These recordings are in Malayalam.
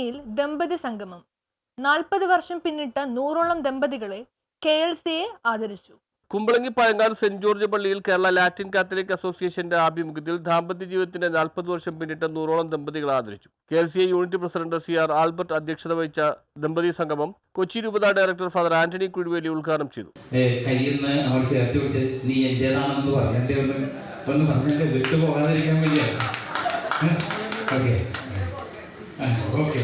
കുമ്പളങ്ങിയിൽ ദമ്പതി സംഗമം. നാൽപ്പത് വർഷം പിന്നിട്ട നൂറോളം ദമ്പതികളെ കെ എൽ സിയെ ആദരിച്ചു. കുമ്പളങ്ങി പഴങ്ങാട് സെന്റ് ജോർജ് പള്ളിയിൽ കേരള ലാറ്റിൻ കാത്തലിക് അസോസിയേഷന്റെ ആഭിമുഖ്യത്തിൽ ദാമ്പത്യ ജീവിതത്തിന്റെ നാൽപ്പത് വർഷം പിന്നിട്ട നൂറോളം ദമ്പതികളെ ആദരിച്ചു. K L C A unit president C R Albert അധ്യക്ഷത വഹിച്ച ദമ്പതി സംഗമം കൊച്ചി രൂപത ഡയറക്ടർ ഫാദർ ആന്റണി കുഴുവേലി ഉദ്ഘാടനം ചെയ്തു. നീ എന്റേതാണെന്ന് ഒന്ന് ഒന്ന് പറഞ്ഞെന്റെ വിട്ടു പോകാതിരിക്കാൻ വേണ്ടിയാണ് ഓക്കെ. ഓക്കെ.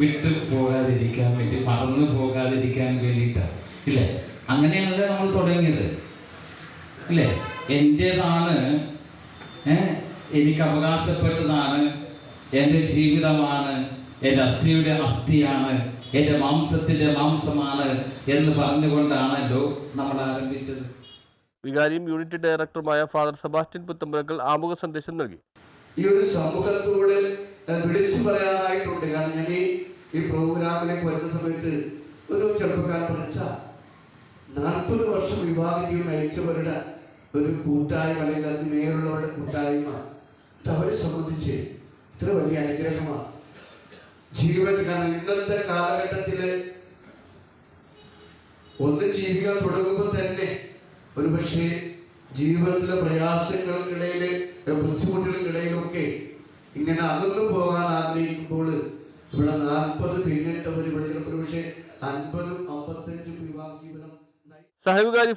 വിട്ടു പോകാതിരിക്കാൻ വേണ്ടി മറന്നു പോകാതിരിക്കാൻ വേണ്ടിയിട്ടാണ് ഇല്ലേ? അങ്ങനെയാണ് നമ്മൾ തുടങ്ങിയത്. ഇല്ലേ? എന്റേതാണ് എനിക്ക് അവകാശപ്പെട്ടതാണ് എന്റെ ജീവിതമാണ് എന്റെ അസ്ഥിയുടെ അസ്ഥിയാണ് എന്റെ മാംസത്തിന്റെ മാംസമാണ് എന്ന് പറഞ്ഞുകൊണ്ടാണ് ലോ നമ്മൾ ആരംഭിച്ചത്. വികാരിയും യൂണിറ്റ് ഡയറക്ടറുമായ ഫാദർ സെബാസ്റ്റ്യൻ പുത്തമ്പലക്കൽ ആമുഖ സന്ദേശം നൽകി. ഈ ഒരു സമൂഹത്തോട് വിളിച്ചു പറയാനായിട്ടുള്ള ഈ പ്രോഗ്രാമിലേക്ക് വരുന്ന സമയത്ത് ഒരു ചെറുപ്പക്കാരൻ പഠിച്ച നാൽപ്പത് വർഷം വിവാഹ ജീവിതം നയിച്ചവരുടെ ഒരു കൂട്ടായ്മ അല്ലെങ്കിൽ അതിന് നേരുള്ളവരുടെ കൂട്ടായ്മ അവരെ സംബന്ധിച്ച് ഇത്ര വലിയ അനുഗ്രഹമാണ്. ജീവിതത്തിൽ കാരണം ഇന്നത്തെ കാലഘട്ടത്തിൽ ഒന്ന് ജീവിക്കാൻ തുടങ്ങുമ്പോൾ തന്നെ ഒരു പക്ഷേ ജീവിതത്തിലെ പ്രയാസങ്ങൾക്കിടയിൽ ബുദ്ധിമുട്ടുകൾക്കിടയിലൊക്കെ ഇങ്ങനെ അകന്നു പോകാൻ ആഗ്രഹിക്കുമ്പോൾ ഇവിടെ നാൽപ്പത് പിന്നിട്ടവർ ഇവിടെ പക്ഷേ അൻപതും അമ്പത്തഞ്ചും വിവാഹ ജീവിതം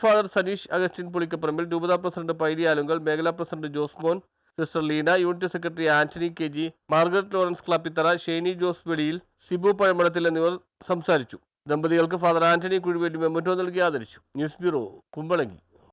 ഫാദർ സനീഷ് അഗസ്റ്റിൻ പുളിക്കപ്പറമ്പിൽ രൂപതാ പ്രസിഡന്റ് പൈരി ആലുങ്കൽ മേഖലാ president Josemon sister Leena unit secretary Antony K G Margaret Lawrence Klappithara Shainy Jose Veliyil Sibu Pazhamadathil എന്നിവർ സംസാരിച്ചു. ദമ്പതികൾക്ക് ഫാദർ ആന്റണി കുഴിവേണ്ടി മെമ്മറ്റോ നൽകി ആദരിച്ചു. News bureau Kumbalangi.